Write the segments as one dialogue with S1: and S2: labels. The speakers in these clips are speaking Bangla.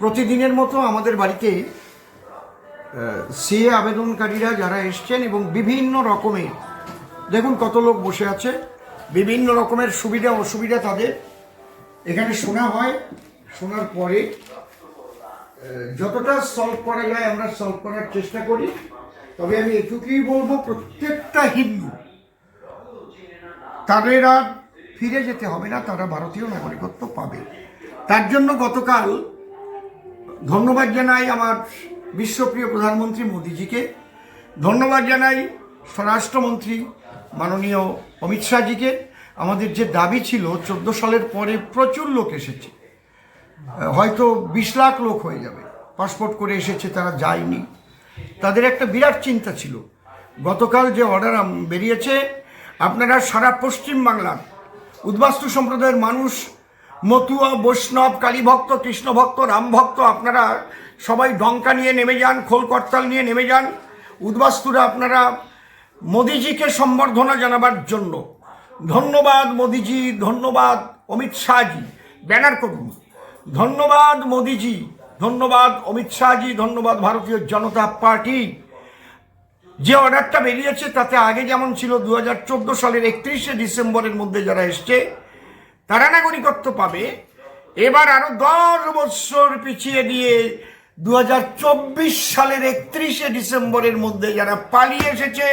S1: প্রতিদিনের মতো আমাদের বাড়িতে সিএ আবেদনকারীরা যারা এসছেন এবং বিভিন্ন রকমের, দেখুন কত লোক বসে আছে, বিভিন্ন রকমের সুবিধা অসুবিধা তাদের। এখানে শোনা হয়, শোনার পরে যতটা সলভ করা যায় আমরা সলভ করার চেষ্টা করি। তবে আমি এটুকুই বলব, প্রত্যেকটা হিন্দু, তাদের আর ফিরে যেতে হবে না, তারা ভারতীয় নাগরিকত্ব পাবে। তার জন্য গতকাল ধন্যবাদ জানাই আমার বিশ্বপ্রিয় প্রধানমন্ত্রী মোদিজিকে। ধন্যবাদ জানাই স্বরাষ্ট্রমন্ত্রী মাননীয় অমিত শাহজিকে। আমাদের যে দাবি ছিল, চোদ্দ সালের পরে প্রচুর লোক এসেছে। হয়তো বিশ লাখ লোক হয়ে যাবে। পাসপোর্ট করে এসেছে, তারা যায়নি। তাদের একটা বিরাট চিন্তা ছিল। গতকাল যে অর্ডার বেরিয়েছে, আপনারা সারা পশ্চিম বাংলার উদ্বাস্তু সম্প্রদায়ের মানুষ মতুয়া, বৈষ্ণব, কালীভক্ত, কৃষ্ণভক্ত, রামভক্ত, আপনারা সবাই ডঙ্কা নিয়ে নেমে যান খোল করতাল নিয়ে নেমে যান। উদ্বাস্তুরা আপনারা মোদিজিকে সম্বর্ধনা জানাবার জন্য। ধন্যবাদ মোদিজি, ধন্যবাদ অমিত শাহজি, ব্যানার করুন। ধন্যবাদ মোদিজি, ধন্যবাদ অমিত শাহজি, ধন্যবাদ ভারতীয় জনতা পার্টি। যে অর্ডারটা বেরিয়েছে তাতে আগে যেমন ছিল দু হাজার চোদ্দ সালের একত্রিশে ডিসেম্বরের মধ্যে যারা এসছে তারা নাগরিকত্ব পাবে। এবার আরও দশ বছর পিছিয়ে দিয়ে দু হাজার চব্বিশ সালের একত্রিশে ডিসেম্বরের মধ্যে যারা পালিয়ে এসেছে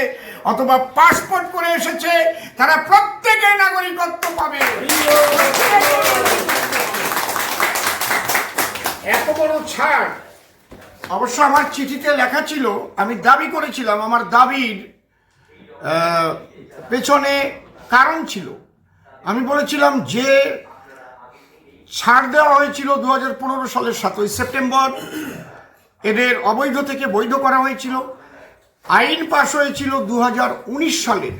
S1: অথবা পাসপোর্ট করে এসেছে, তারা প্রত্যেকে নাগরিকত্ব পাবে। এত বড় ছাড়। অবশ্য আমার চিঠিতে লেখা ছিল, আমি দাবি করেছিলাম, আমার দাবির পেছনে কারণ ছিল। আমি বলেছিলাম যে ছাড় দেওয়া হয়েছিল দু হাজার পনেরো সালের সাতই সেপ্টেম্বর। এদের অবৈধ থেকে বৈধ করা হয়েছিল। আইন পাশ হয়েছিল দু হাজার উনিশ সালের।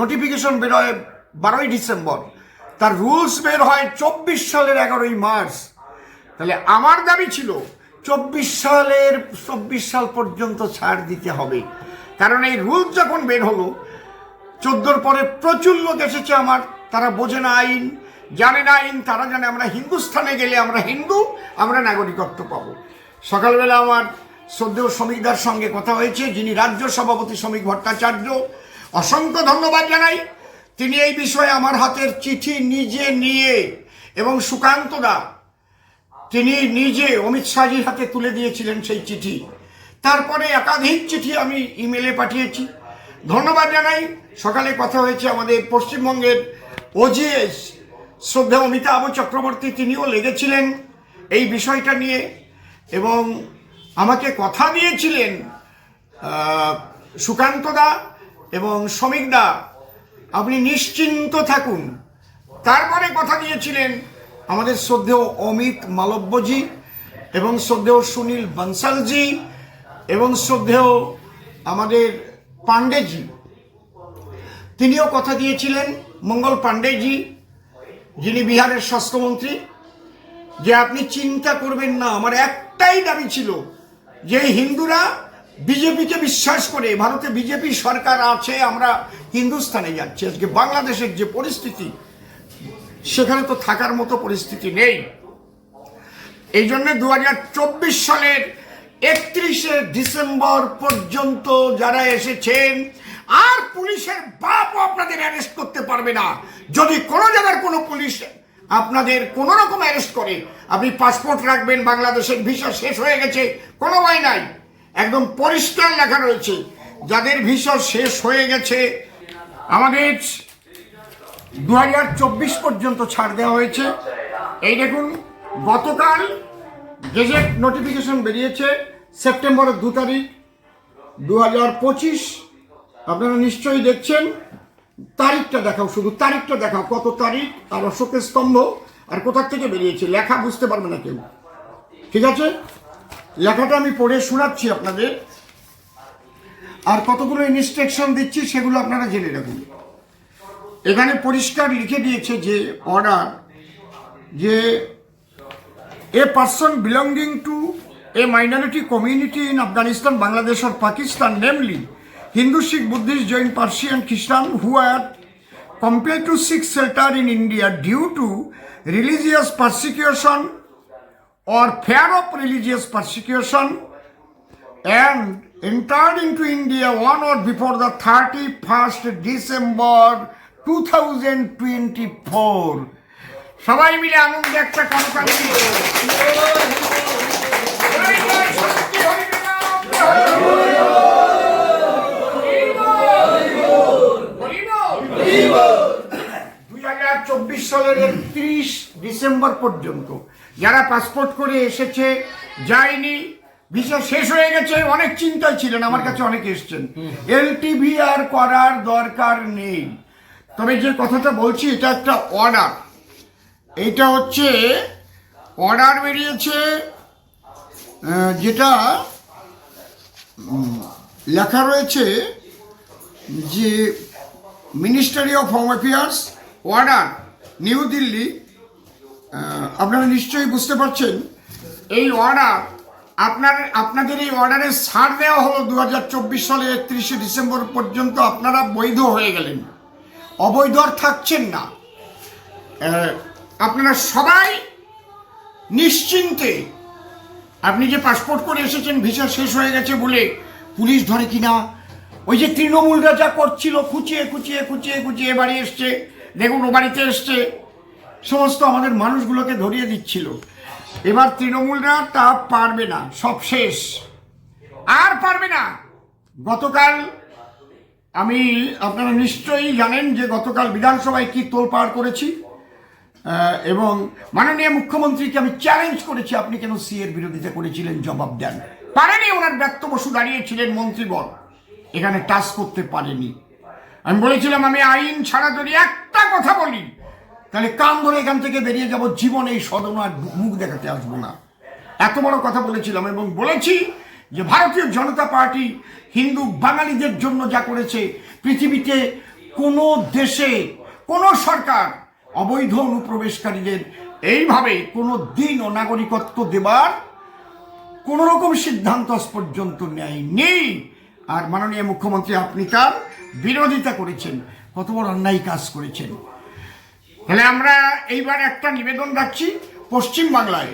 S1: নোটিফিকেশন বেরোয় বারোই ডিসেম্বর। তার রুলস বের হয় চব্বিশ সালের এগারোই মার্চ। তাহলে আমার দাবি ছিল চব্বিশ সালের, চব্বিশ সাল পর্যন্ত ছাড় দিতে হবে। কারণ এই রুলস যখন বের হলো চোদ্দোর পরে প্রচুর লোক এসেছে আমার। তারা বোঝে না আইন, জানে না আইন, তারা জানে আমরা হিন্দুস্থানে গেলে আমরা হিন্দু, আমরা নাগরিকত্ব পাবো। সকালবেলা আমার শ্রদ্ধেয় শ্রমিকদার সঙ্গে কথা হয়েছে, যিনি রাজ্য সভাপতি শ্রমিক ভট্টাচার্য। অসংখ্য ধন্যবাদ জানাই। তিনি এই বিষয়ে আমার হাতের চিঠি নিজে নিয়ে এবং সুকান্ত দা, তিনি নিজে অমিত শাহজির হাতে তুলে দিয়েছিলেন সেই চিঠি। তারপরে একাধিক চিঠি আমি ইমেলে পাঠিয়েছি। ধন্যবাদ জানাই। সকালে কথা হয়েছে আমাদের পশ্চিমবঙ্গের ওজিএস শ্রদ্ধা অমিতাভ চক্রবর্তী তিনিও লেগেছিলেন এই বিষয়টা নিয়ে এবং আমাকে কথা দিয়েছিলেন আহ, সুকান্ত দা এবং শ্রমিক দা। আপনি নিশ্চিন্ত থাকুন। তারপরে কথা দিয়েছিলেন আমাদের শ্রদ্ধেয় অমিত মালব্যজি এবং শ্রদ্ধেয় সুনীল বনসালজি এবং শ্রদ্ধেয় আমাদের পাণ্ডেজি। তিনিও কথা দিয়েছিলেন, মঙ্গল পাণ্ডেজি, যিনি বিহারের স্বাস্থ্যমন্ত্রী, যে আপনি চিন্তা করবেন না, আমার একটাই দাবি ছিল যে হিন্দুরা বিজেপিকে বিশ্বাস করে, ভারতে বিজেপি সরকার আছে, আমরা হিন্দুস্থানে যাচ্ছি। আজকে বাংলাদেশের যে পরিস্থিতি, সেখানে তো থাকার মতো পরিস্থিতি নেই। এই জন্য দু হাজার চব্বিশ সালের একত্রিশে ডিসেম্বর পর্যন্ত যারা এসেছেন, আর পুলিশের বাপও আপনাদের অ্যারেস্ট করতে পারবে না। যদি কোনো জায়গার কোনো পুলিশ আপনাদের কোনো রকম অ্যারেস্ট করে, আপনি পাসপোর্ট রাখবেন, বাংলাদেশের ভিসা শেষ হয়ে গেছে, কোনো ভয় নাই। একদম পরিষ্কার লেখা রয়েছে, যাদের ভিসা শেষ হয়ে গেছে, আমাদের দু হাজার চব্বিশ পর্যন্ত ছাড় দেওয়া হয়েছে। এই দেখুন, গতকাল গেজেট নোটিফিকেশন বেরিয়েছে। সেপ্টেম্বরের দু তারিখ দু হাজার পঁচিশ। আপনারা নিশ্চয়ই দেখছেন। তারিখটা দেখাও শুধু, তারিখটা দেখাও, কত তারিখ আর অশোকের স্তম্ভ আর কোথার থেকে বেরিয়েছে, লেখা বুঝতে পারবে না কেউ। ঠিক আছে? লেখাটা আমি পড়ে শোনাচ্ছি আপনাদের। আর কতগুলো ইনস্ট্রাকশন দিচ্ছি সেগুলো আপনারা জেনে রাখুন। এখানে পরিষ্কার লিখে দিয়েছে যে অর্ডার যে a person belonging to a minority community in Afghanistan Bangladesh R Pakistan namely Hindu Sikh Buddhist Jain Persian খ্রিস্টান who are compelled to seek shelter in India due to religious persecution or fear of religious persecution and entered in to India on or before the thirty first December two thousand twenty four সবাই মিলে আনন্দ একটা কনফারেন্স চব্বিশ সালের একত্রিশ ডিসেম্বর পর্যন্ত যারা পাসপোর্ট করে এসেছে, যায়নি, ভিসা শেষ হয়ে গেছে, অনেক চিন্তায় ছিলেন, আমার কাছে অনেকে এসছেন। এলটিভি আর করার দরকার নেই। তবে যে কথাটা বলছি, এটা একটা অর্ডার এইটা হচ্ছে অর্ডার বেরিয়েছে যেটা লেখা রয়েছে যে ministry of home affairs order new Delhi আপনারা নিশ্চয়ই বুঝতে পারছেন, এই অর্ডার আপনার, আপনাদের এই অর্ডারে ছাড় দেওয়া হলো দু হাজার চব্বিশ সালে একত্রিশে ডিসেম্বর পর্যন্ত আপনারা বৈধ হয়ে গেলেন। অবৈধ আর থাকছেন না। আপনারা সবাই নিশ্চিন্তে আপনি যে পাসপোর্ট করে এসেছেন ভিসা শেষ হয়ে গেছে বলে পুলিশ ধরে কিনা? ওই যে তৃণমূলরা যা করছিল, খুঁচিয়ে খুঁচিয়ে খুঁচিয়ে খুঁচিয়ে বাড়ি এসছে। দেখুন, ও বাড়িতে এসছে। সমস্ত আমাদের মানুষগুলোকে ধরিয়ে দিচ্ছিল। এবার তৃণমূলরা তা পারবে না। সব শেষ। আর পারবে না। গতকাল আমি, আপনারা নিশ্চয়ই জানেন যে গতকাল বিধানসভায় কি তোলপাড় করেছি? এবং মাননীয় মুখ্যমন্ত্রীকে আমি চ্যালেঞ্জ করেছি, আপনি কেন সি এর বিরোধিতা করেছিলেন? জবাব দেন। পারেনি ওনার ব্যক্ত বসু দাঁড়িয়েছিলেন মন্ত্রীবর এখানে টাচ করতে পারেনি। আমি বলেছিলাম, আমি আইন ছাড়া যদি একটা কথা বলি, তাহলে কান ধরে এখান থেকে বেরিয়ে যাব, জীবন এই সদনার মুখ দেখাতে আসব না। এত বড় কথা বলেছিলাম এবং বলেছি যে ভারতীয় জনতা পার্টি হিন্দু বাঙালিদের জন্য যা করেছে, পৃথিবীতে কোনো দেশে কোনো সরকার অবৈধ অনুপ্রবেশকারীদের এইভাবে কোনো দিনও নাগরিকত্ব দেবার কোনো রকম সিদ্ধান্ত পর্যন্ত নেয়নি। আর মাননীয় মুখ্যমন্ত্রী আপনি তার বিরোধিতা করেছেন, কত বড় অন্যায় কাজ করেছেন। তাহলে আমরা এইবার একটা নিবেদন রাখছি পশ্চিম বাংলায়।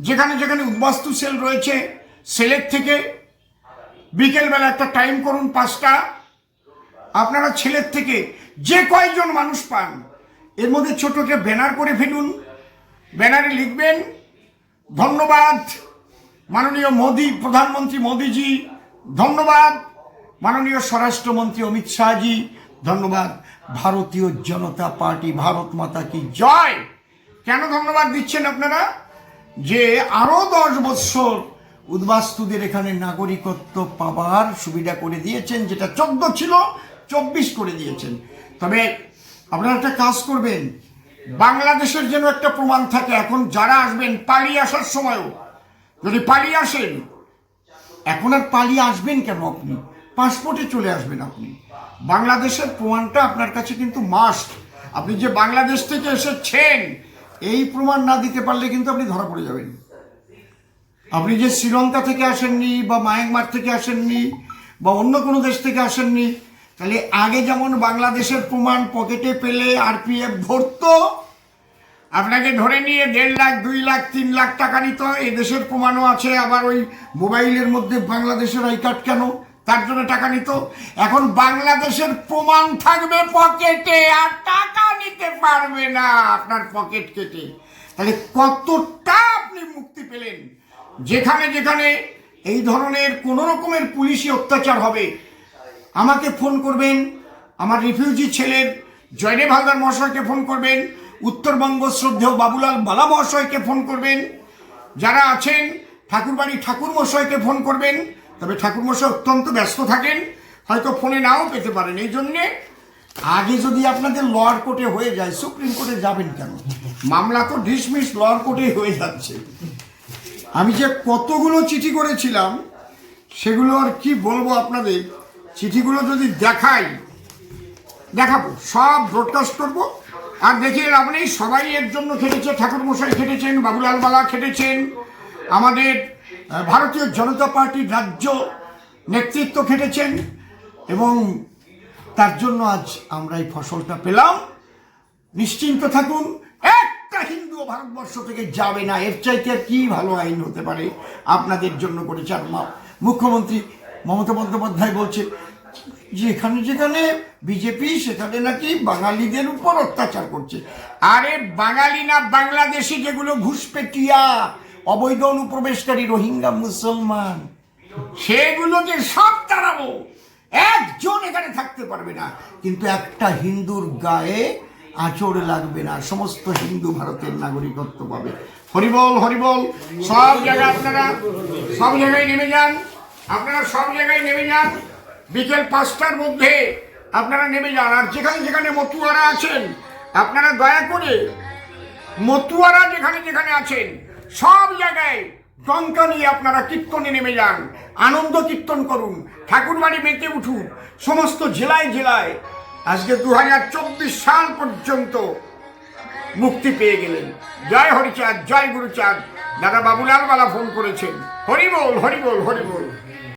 S1: যেখানে যেখানে উদ্বাস্তু সেল রয়েছে, সেলের থেকে বিকেলবেলা একটা টাইম করুন পাঁচটা। আপনারা ছেলের থেকে যে কয়জন মানুষ পান এর মধ্যে ছোট একটা ব্যানার করে ফেলুন। ব্যানারে লিখবেন, ধন্যবাদ, মাননীয় মোদী, প্রধানমন্ত্রী মোদীজি, ধন্যবাদ, মাননীয় স্বরাষ্ট্রমন্ত্রী অমিত শাহজি, ধন্যবাদ, ভারতীয় জনতা পার্টি, ভারত মাতা কি জয়? কেন ধন্যবাদ দিচ্ছেন আপনারা? যে আরও দশ বৎসর উদ্বাস্তুদের এখানে নাগরিকত্ব পাবার সুবিধা করে দিয়েছেন, যেটা চোদ্দ ছিল, চব্বিশ করে দিয়েছেন। তবে আপনারা একটা কাজ করবেন। বাংলাদেশের যেন একটা প্রমাণ থাকে, এখন যারা আসবেন পালিয়ে আসার সময়ও। যদি পালিয়ে আসেন, এখন আর পালিয়ে আসবেন কেন আপনি? পাসপোর্টে চলে আসবেন আপনি। বাংলাদেশের প্রমাণটা আপনার কাছে কিন্তু মাস্ট আপনি যে বাংলাদেশ থেকে এসেছেন, এই প্রমাণ না দিতে পারলে কিন্তু আপনি ধরা পড়ে যাবেন। আপনি যে শ্রীলঙ্কা থেকে আসেননি, বা মায়ানমার থেকে আসেননি, বা অন্য কোনো দেশ থেকে আসেননি তাহলে আগে যেমন বাংলাদেশের প্রমাণ পকেটে পেলে আরপিএফ ধরতো, আপনাকে ধরে নিয়ে দেড় লাখ, দুই লাখ, তিন লাখ টাকা নিত এই দেশের প্রমাণও আছে, আবার ওই মোবাইলের মধ্যে বাংলাদেশের আই কার্ড কেন? তার জন্য টাকা নিত। এখন বাংলাদেশের প্রমাণ থাকবে পকেটে, আর টাকা নিতে পারবে না আপনার পকেট কেটে। তাহলে কতটা আপনি মুক্তি পেলেন? যেখানে যেখানে এই ধরনের কোনো রকমের পুলিশি অত্যাচার হবে আমাকে ফোন করবেন, আমার রিফিউজি ছেলের জয়দেব হালদার মহাশয়কে ফোন করবেন, উত্তরবঙ্গ শ্রদ্ধেয় বাবুলাল বালা মহাশয়কে ফোন করবেন, যারা আছেন ঠাকুরবাড়ি ঠাকুর মশাইকে ফোন করবেন, তবে ঠাকুর মশাই অত্যন্ত ব্যস্ত থাকেন, হয়তো ফোনে নাও পেতে পারেন। এই জন্যে আগে যদি আপনাদের লোয়ার কোর্টে হয়ে যায়, সুপ্রিম কোর্টে যাবেন কেন? মামলা তো ডিসমিস লোয়ার কোর্টে হয়ে যাচ্ছে। আমি যে কতগুলো চিঠি করেছিলাম, সেগুলো আর কি বলব আপনাদের? চিঠিগুলো যদি দেখাই, দেখাবো, সব ব্রডকাস্ট করব। আর দেখিয়ে লাভ নেই, সবাই এর জন্য খেটেছে ঠাকুর মশাই খেটেছেন, বাবুলাল বালা খেটেছেন। আমাদের ভারতীয় জনতা পার্টির রাজ্য নেতৃত্ব খেটেছেন। এবং তার জন্য আজ আমরা এই ফসলটা পেলাম। নিশ্চিন্ত থাকুন, একটা হিন্দু ভারতবর্ষ থেকে যাবে না। এর চাইতে আর কি ভালো আইন হতে পারে? আপনাদের জন্য করেছে আর মুখ্যমন্ত্রী মমতা বন্দ্যোপাধ্যায় বলছে, যেখানে যেখানে বিজেপি, সেখানে নাকি বাঙালিদের উপর অত্যাচার করছে। আরে বাঙালি না বাংলাদেশি যেগুলো ঘুষপেটিয়া অবৈধ অনুপ্রবেশকারী রোহিঙ্গা মুসলমান সেগুলোকে সব তাড়াবো, একজন এখানে থাকতে পারবে না। কিন্তু একটা হিন্দুর গায়ে আঁচড় লাগবে না, সমস্ত হিন্দু ভারতের নাগরিকত্ব পাবে। হরিবল হরিবল, সব জায়গায় আপনারা, সব জায়গায় নেমে যান। আপনারা সব জায়গায় নেমে যান। বিকেল পাঁচটার মধ্যে আপনারা নেমে যান। আর যেখানে যেখানে মতুয়ারা আছেন, আপনারা দয়া করে মতুয়ারা যেখানে যেখানে আছেন, সব জায়গায় টঙ্কা নিয়ে আপনারা কীর্তনে নেমে যান। আনন্দ কীর্তন করুন। ঠাকুরবাড়ি মেতে উঠুন। সমস্ত জেলায় জেলায় আজকে দু হাজার চব্বিশ সাল পর্যন্ত মুক্তি পেয়ে গেলেন। জয় হরিচাঁদ, জয় গুরুচাঁদ। দাদা বাবুলাল বালা ফোন করেছেন। হরিবোল হরিবোল হরিবোল।